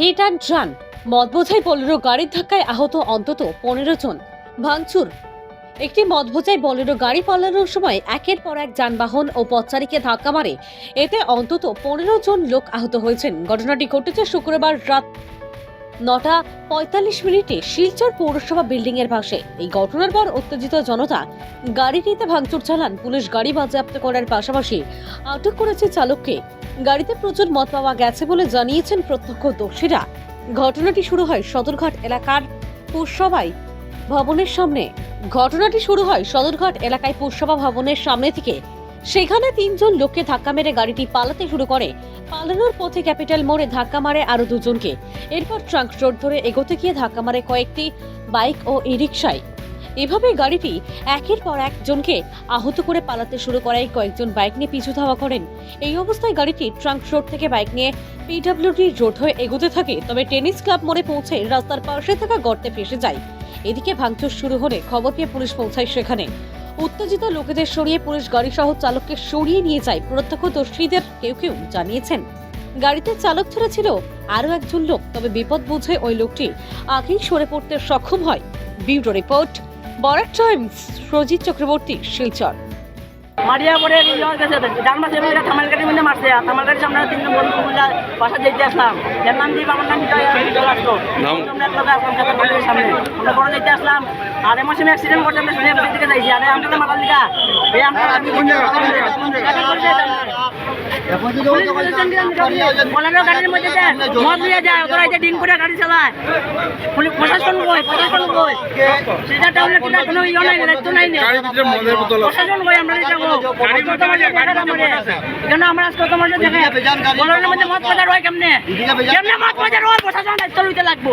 Hit and run. মদ বোঝাই বলেরো গাড়ির ধাক্কায় আহত অন্তত পনেরো জন। ভাঙচুর। একটি মদ বোঝাই বলেরো গাড়ি পালানোর সময় একের পর এক যানবাহন ও পথচারীকে ধাক্কা মারে। এতে অন্তত পনেরো জন লোক আহত হয়েছেন। ঘটনাটি ঘটেছে শুক্রবার রাত নটা পঁয়তাল্লিশ মিনিটে শিলচর পৌরসভা বিল্ডিং এর পাশে। এই ঘটনার পর উত্তেজিত জনতা গাড়িটিতে ভাঙচুর চালান। পুলিশ গাড়ি বাজেয়াপ্ত করার পাশাপাশি আটক করেছে চালককে। গাড়িতে প্রচুর মদ পাওয়া গেছে বলে জানিয়েছেন প্রত্যক্ষদর্শীরা ঘটনাটি শুরু হয় সদরঘাট এলাকার পুরসভাই ভবনের সামনে। ঘটনাটি শুরু হয় সদরঘাট এলাকায় পুরসভা ভবনের সামনে থেকে। সেখানে তিনজন লোককে ধাক্কা মেরে গাড়িটি পালাতে শুরু করে। পালানোর পথে ক্যাপিটাল মোড়ে ধাক্কা মারে আরও দুজনকে। এরপর ট্রাঙ্ক রোড ধরে এগোতে গিয়ে ধাক্কা মারে কয়েকটি বাইক ও ই রিক্সায় এভাবে গাড়িটি একের পর একজনকে আহত করে পালাতে শুরু করায় কয়েকজন বাইক নিয়ে পিছু ধাওয়া করেন। এই অবস্থায় গাড়িটি ট্রাঙ্ক রোড থেকে বাইক নিয়ে পিডব্লিউডি রোড হয়ে এগোতে থাকে, তবে টেনিস ক্লাব মোড়ে পৌঁছে রাস্তার পাশে থাকা গর্তে ফেসে যায়। এদিকে ভাঙচুর শুরু হলে খবর পেয়ে পুলিশ পৌঁছায় সেখানে। উত্তেজিত লোকেদের সরিয়ে পুলিশ গাড়ি সহ চালককে সরিয়ে নিয়ে যায় প্রত্যক্ষদর্শীদের। কেউ কেউ জানিয়েছেন, গাড়িতে চালক ছাড়া ছিল আরও একজন লোক, তবে বিপদ বুঝে ওই লোকটি আগেই সরে পড়তে সক্ষম হয়। বিউরো রিপোর্ট বরাট টাইমস সজিত চক্রবর্তী, শিলচর। মারিয়া পরে ইয়ে গেছে। ডান মাসে মেয়েরা থামাল গাড়ির মধ্যে মারছে। আর থামাল গাড়ির সামনে তিনজন বন্ধু মিলে বাসা যেতে আসলাম। এর নাম দিয়ে আমার নাম জয় চলে আসলো নাম? আমরা এক লোক আসলাম সাথে বাড়ির সামনে। আমরা বড় যেতে আসলাম। আর এমন সময় অ্যাক্সিডেন্ট করতে আমরা শুনে দিকে যাইছি। আরে আমরা তো মারার দিকা। এই আমরা বলানো গাড়ির মধ্যে মদ নিয়ে যায় ওরা এই যে করে গাড়ি চালায়। প্রশাসন সেটা কোনো ইয়ে নাই দায়িত্ব নাই। প্রশাসন কই? আমরা কেন আমরা আজকে দেখে মধ্যে বাজার হয় কেমনে? কেমনে মদ বাজার হয় প্রশাসন দায়িত্ব লইতে লাগবো।